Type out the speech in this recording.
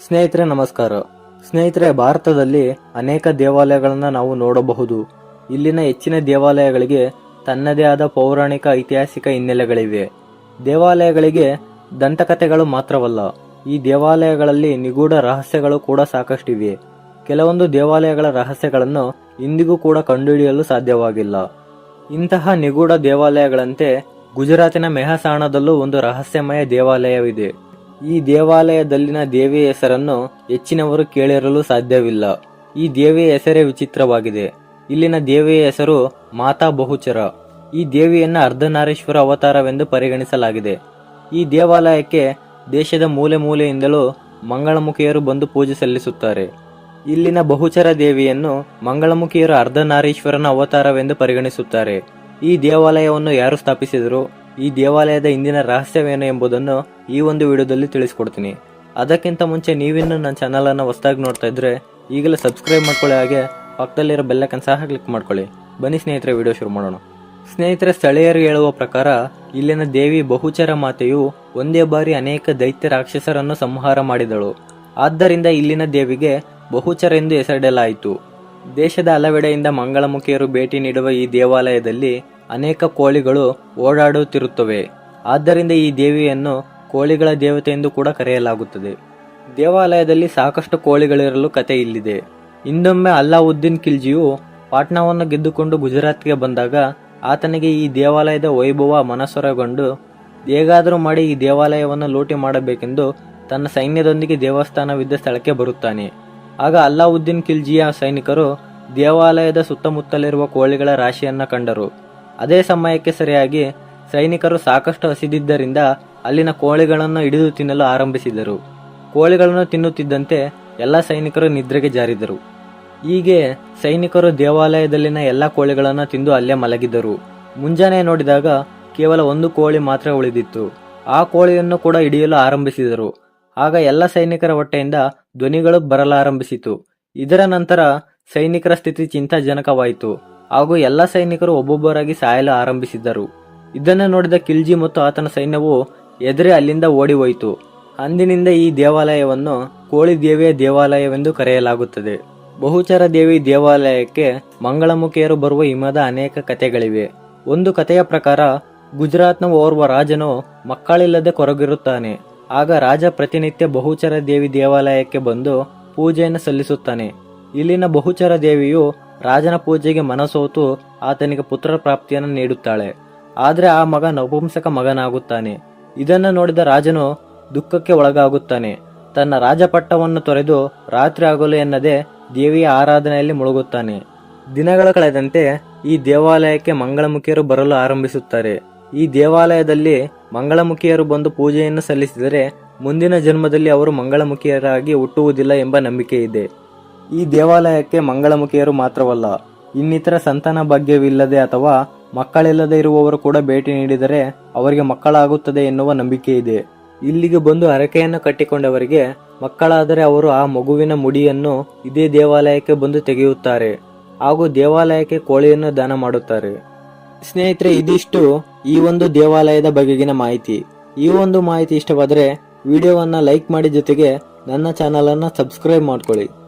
ಸ್ನೇಹಿತರೆ, ನಮಸ್ಕಾರ. ಸ್ನೇಹಿತರೆ, ಭಾರತದಲ್ಲಿ ಅನೇಕ ದೇವಾಲಯಗಳನ್ನು ನಾವು ನೋಡಬಹುದು. ಇಲ್ಲಿನ ಹೆಚ್ಚಿನ ದೇವಾಲಯಗಳಿಗೆ ತನ್ನದೇ ಆದ ಪೌರಾಣಿಕ, ಐತಿಹಾಸಿಕ ಹಿನ್ನೆಲೆಗಳಿವೆ. ದೇವಾಲಯಗಳಿಗೆ ದಂತಕಥೆಗಳು ಮಾತ್ರವಲ್ಲ, ಈ ದೇವಾಲಯಗಳಲ್ಲಿ ನಿಗೂಢ ರಹಸ್ಯಗಳು ಕೂಡ ಸಾಕಷ್ಟಿವೆ. ಕೆಲವೊಂದು ದೇವಾಲಯಗಳ ರಹಸ್ಯಗಳನ್ನು ಇಂದಿಗೂ ಕೂಡ ಕಂಡುಹಿಡಿಯಲು ಸಾಧ್ಯವಾಗಿಲ್ಲ. ಇಂತಹ ನಿಗೂಢ ದೇವಾಲಯಗಳಂತೆ ಗುಜರಾತಿನ ಮೆಹಸಾಣದಲ್ಲೂ ಒಂದು ರಹಸ್ಯಮಯ ದೇವಾಲಯವಿದೆ. ಈ ದೇವಾಲಯದಲ್ಲಿನ ದೇವಿಯ ಹೆಸರನ್ನು ಹೆಚ್ಚಿನವರು ಕೇಳಿರಲು ಸಾಧ್ಯವಿಲ್ಲ. ಈ ದೇವಿಯ ಹೆಸರೇ ವಿಚಿತ್ರವಾಗಿದೆ. ಇಲ್ಲಿನ ದೇವಿಯ ಹೆಸರು ಮಾತಾ ಬಹುಚರ. ಈ ದೇವಿಯನ್ನು ಅರ್ಧನಾರೇಶ್ವರ ಅವತಾರವೆಂದು ಪರಿಗಣಿಸಲಾಗಿದೆ. ಈ ದೇವಾಲಯಕ್ಕೆ ದೇಶದ ಮೂಲೆ ಮೂಲೆಯಿಂದಲೂ ಮಂಗಳಮುಖಿಯರು ಬಂದು ಪೂಜೆ ಸಲ್ಲಿಸುತ್ತಾರೆ. ಇಲ್ಲಿನ ಬಹುಚರ ದೇವಿಯನ್ನು ಮಂಗಳಮುಖಿಯರು ಅರ್ಧನಾರೀಶ್ವರನ ಅವತಾರವೆಂದು ಪರಿಗಣಿಸುತ್ತಾರೆ. ಈ ದೇವಾಲಯವನ್ನು ಯಾರು ಸ್ಥಾಪಿಸಿದರು? ಈ ದೇವಾಲಯದ ಇಂದಿನ ರಹಸ್ಯವೇನು ಎಂಬುದನ್ನು ಈ ಒಂದು ವಿಡಿಯೋದಲ್ಲಿ ತಿಳಿಸ್ಕೊಡ್ತೀನಿ. ಅದಕ್ಕಿಂತ ಮುಂಚೆ ನೀವಿನ್ನೂ ನನ್ನ ಚಾನಲನ್ನು ಹೊಸದಾಗಿ ನೋಡ್ತಾ ಇದ್ರೆ ಈಗಲೇ ಸಬ್ಸ್ಕ್ರೈಬ್ ಮಾಡ್ಕೊಳ್ಳಿ ಹಾಗೆ ಪಕ್ಕದಲ್ಲಿರೋ ಬೆಲ್ಲಕ್ಕನ್ನು ಸಹ ಕ್ಲಿಕ್ ಮಾಡ್ಕೊಳ್ಳಿ. ಬನ್ನಿ ಸ್ನೇಹಿತರೆ, ವಿಡಿಯೋ ಶುರು ಮಾಡೋಣ. ಸ್ನೇಹಿತರೆ, ಸ್ಥಳೀಯರು ಹೇಳುವ ಪ್ರಕಾರ ಇಲ್ಲಿನ ದೇವಿ ಬಹುಚರ ಮಾತೆಯು ಒಂದೇ ಬಾರಿ ಅನೇಕ ದೈತ್ಯ ರಾಕ್ಷಸರನ್ನು ಸಂಹಾರ ಮಾಡಿದಳು. ಆದ್ದರಿಂದ ಇಲ್ಲಿನ ದೇವಿಗೆ ಬಹುಚರ ಎಂದು ಹೆಸರಿಡಲಾಯಿತು. ದೇಶದ ಹಲವೆಡೆಯಿಂದ ಮಂಗಳಮುಖಿಯರು ಭೇಟಿ ನೀಡುವ ಈ ದೇವಾಲಯದಲ್ಲಿ ಅನೇಕ ಕೋಳಿಗಳು ಓಡಾಡುತ್ತಿರುತ್ತವೆ. ಆದ್ದರಿಂದ ಈ ದೇವಿಯನ್ನು ಕೋಳಿಗಳ ದೇವತೆ ಎಂದು ಕೂಡ ಕರೆಯಲಾಗುತ್ತದೆ. ದೇವಾಲಯದಲ್ಲಿ ಸಾಕಷ್ಟು ಕೋಳಿಗಳಿರಲು ಕತೆ ಇಲ್ಲಿದೆ. ಇನ್ನೊಮ್ಮೆ ಅಲ್ಲಾವುದ್ದೀನ್ ಖಿಲ್ಜಿಯು ಪಾಟ್ನಾವನ್ನು ಗೆದ್ದುಕೊಂಡು ಗುಜರಾತ್ಗೆ ಬಂದಾಗ ಆತನಿಗೆ ಈ ದೇವಾಲಯದ ವೈಭವ ಮನಸ್ಸೊರಗೊಂಡು ಹೇಗಾದರೂ ಮಾಡಿ ಈ ದೇವಾಲಯವನ್ನು ಲೂಟಿ ಮಾಡಬೇಕೆಂದು ತನ್ನ ಸೈನ್ಯದೊಂದಿಗೆ ದೇವಸ್ಥಾನವಿದ್ದ ಸ್ಥಳಕ್ಕೆ ಬರುತ್ತಾನೆ. ಆಗ ಅಲ್ಲಾವುದ್ದೀನ್ ಖಿಲ್ಜಿಯ ಸೈನಿಕರು ದೇವಾಲಯದ ಸುತ್ತಮುತ್ತಲಿರುವ ಕೋಳಿಗಳ ರಾಶಿಯನ್ನು ಕಂಡರು. ಅದೇ ಸಮಯಕ್ಕೆ ಸರಿಯಾಗಿ ಸೈನಿಕರು ಸಾಕಷ್ಟು ಹಸಿದಿದ್ದರಿಂದ ಅಲ್ಲಿನ ಕೋಳಿಗಳನ್ನು ಹಿಡಿದು ತಿನ್ನಲು ಆರಂಭಿಸಿದರು. ಕೋಳಿಗಳನ್ನು ತಿನ್ನುತ್ತಿದ್ದಂತೆ ಎಲ್ಲ ಸೈನಿಕರು ನಿದ್ರೆಗೆ ಜಾರಿದರು. ಹೀಗೆ ಸೈನಿಕರು ದೇವಾಲಯದಲ್ಲಿನ ಎಲ್ಲ ಕೋಳಿಗಳನ್ನು ತಿಂದು ಅಲ್ಲೇ ಮಲಗಿದರು. ಮುಂಜಾನೆ ನೋಡಿದಾಗ ಕೇವಲ ಒಂದು ಕೋಳಿ ಮಾತ್ರ ಉಳಿದಿತ್ತು. ಆ ಕೋಳಿಯನ್ನು ಕೂಡ ಹಿಡಿಯಲು ಆರಂಭಿಸಿದರು. ಆಗ ಎಲ್ಲ ಸೈನಿಕರ ಹೊಟ್ಟೆಯಿಂದ ಧ್ವನಿಗಳು ಬರಲಾರಂಭಿಸಿತು. ಇದರ ನಂತರ ಸೈನಿಕರ ಸ್ಥಿತಿ ಚಿಂತಾಜನಕವಾಯಿತು. ಹಾಗೂ ಎಲ್ಲ ಸೈನಿಕರು ಒಬ್ಬೊಬ್ಬರಾಗಿ ಸಾಯಲು ಆರಂಭಿಸಿದ್ದರು. ಇದನ್ನು ನೋಡಿದ ಕಿಲ್ಜಿ ಮತ್ತು ಆತನ ಸೈನ್ಯವು ಎದುರೇ ಅಲ್ಲಿಂದ ಓಡಿ ಹೋಯಿತು ಅಂದಿನಿಂದ ಈ ದೇವಾಲಯವನ್ನು ಕೋಳಿ ದೇವಿಯ ದೇವಾಲಯವೆಂದು ಕರೆಯಲಾಗುತ್ತದೆ. ಬಹುಚರ ದೇವಿ ದೇವಾಲಯಕ್ಕೆ ಮಂಗಳಮುಖಿಯರು ಬರುವ ಹಿಮದ ಅನೇಕ ಕಥೆಗಳಿವೆ. ಒಂದು ಕಥೆಯ ಪ್ರಕಾರ, ಗುಜರಾತ್ನ ಓರ್ವ ರಾಜನು ಮಕ್ಕಳಿಲ್ಲದೆ ಕೊರಗಿರುತ್ತಾನೆ. ಆಗ ರಾಜ ಪ್ರತಿನಿತ್ಯ ಬಹುಚರ ದೇವಿ ದೇವಾಲಯಕ್ಕೆ ಬಂದು ಪೂಜೆಯನ್ನು ಸಲ್ಲಿಸುತ್ತಾನೆ. ಇಲ್ಲಿನ ಬಹುಚರ ದೇವಿಯು ರಾಜನ ಪೂಜೆಗೆ ಮನಸೋತು ಆತನಿಗೆ ಪುತ್ರ ಪ್ರಾಪ್ತಿಯನ್ನು ನೀಡುತ್ತಾಳೆ. ಆದರೆ ಆ ಮಗ ನಪುಂಸಕ ಮಗನಾಗುತ್ತಾನೆ. ಇದನ್ನು ನೋಡಿದ ರಾಜನು ದುಃಖಕ್ಕೆ ಒಳಗಾಗುತ್ತಾನೆ. ತನ್ನ ರಾಜಪಟ್ಟವನ್ನು ತೊರೆದು ರಾತ್ರಿ ಆಗಲು ಎನ್ನದೆ ದೇವಿಯ ಆರಾಧನೆಯಲ್ಲಿ ಮುಳುಗುತ್ತಾನೆ. ದಿನಗಳ ಕಳೆದಂತೆ ಈ ದೇವಾಲಯಕ್ಕೆ ಮಂಗಳಮುಖಿಯರು ಬರಲು ಆರಂಭಿಸುತ್ತಾರೆ. ಈ ದೇವಾಲಯದಲ್ಲಿ ಮಂಗಳಮುಖಿಯರು ಬಂದು ಪೂಜೆಯನ್ನು ಸಲ್ಲಿಸಿದರೆ ಮುಂದಿನ ಜನ್ಮದಲ್ಲಿ ಅವರು ಮಂಗಳಮುಖಿಯರಾಗಿ ಹುಟ್ಟುವುದಿಲ್ಲ ಎಂಬ ನಂಬಿಕೆ ಇದೆ ಈ ದೇವಾಲಯಕ್ಕೆ ಮಂಗಳಮುಖಿಯರು ಮಾತ್ರವಲ್ಲ, ಇನ್ನಿತರ ಸಂತಾನ ಭಾಗ್ಯವಿಲ್ಲದೆ ಅಥವಾ ಮಕ್ಕಳಿಲ್ಲದೆ ಇರುವವರು ಕೂಡ ಭೇಟಿ ನೀಡಿದರೆ ಅವರಿಗೆ ಮಕ್ಕಳಾಗುತ್ತದೆ ಎನ್ನುವ ನಂಬಿಕೆ ಇದೆ ಇಲ್ಲಿಗೆ ಬಂದು ಹರಕೆಯನ್ನು ಕಟ್ಟಿಕೊಂಡವರಿಗೆ ಮಕ್ಕಳಾದರೆ ಅವರು ಆ ಮಗುವಿನ ಮುಡಿಯನ್ನು ಇದೇ ದೇವಾಲಯಕ್ಕೆ ಬಂದು ತೆಗೆಯುತ್ತಾರೆ, ಹಾಗೂ ದೇವಾಲಯಕ್ಕೆ ಕೋಳಿಯನ್ನು ದಾನ ಮಾಡುತ್ತಾರೆ. ಸ್ನೇಹಿತರೆ, ಇದಿಷ್ಟು ಈ ಒಂದು ದೇವಾಲಯದ ಬಗೆಗಿನ ಮಾಹಿತಿ. ಈ ಒಂದು ಮಾಹಿತಿ ಇಷ್ಟವಾದರೆ ವಿಡಿಯೋವನ್ನು ಲೈಕ್ ಮಾಡಿ ಜೊತೆಗೆ ನನ್ನ ಚಾನಲನ್ನು ಸಬ್ಸ್ಕ್ರೈಬ್ ಮಾಡ್ಕೊಳ್ಳಿ.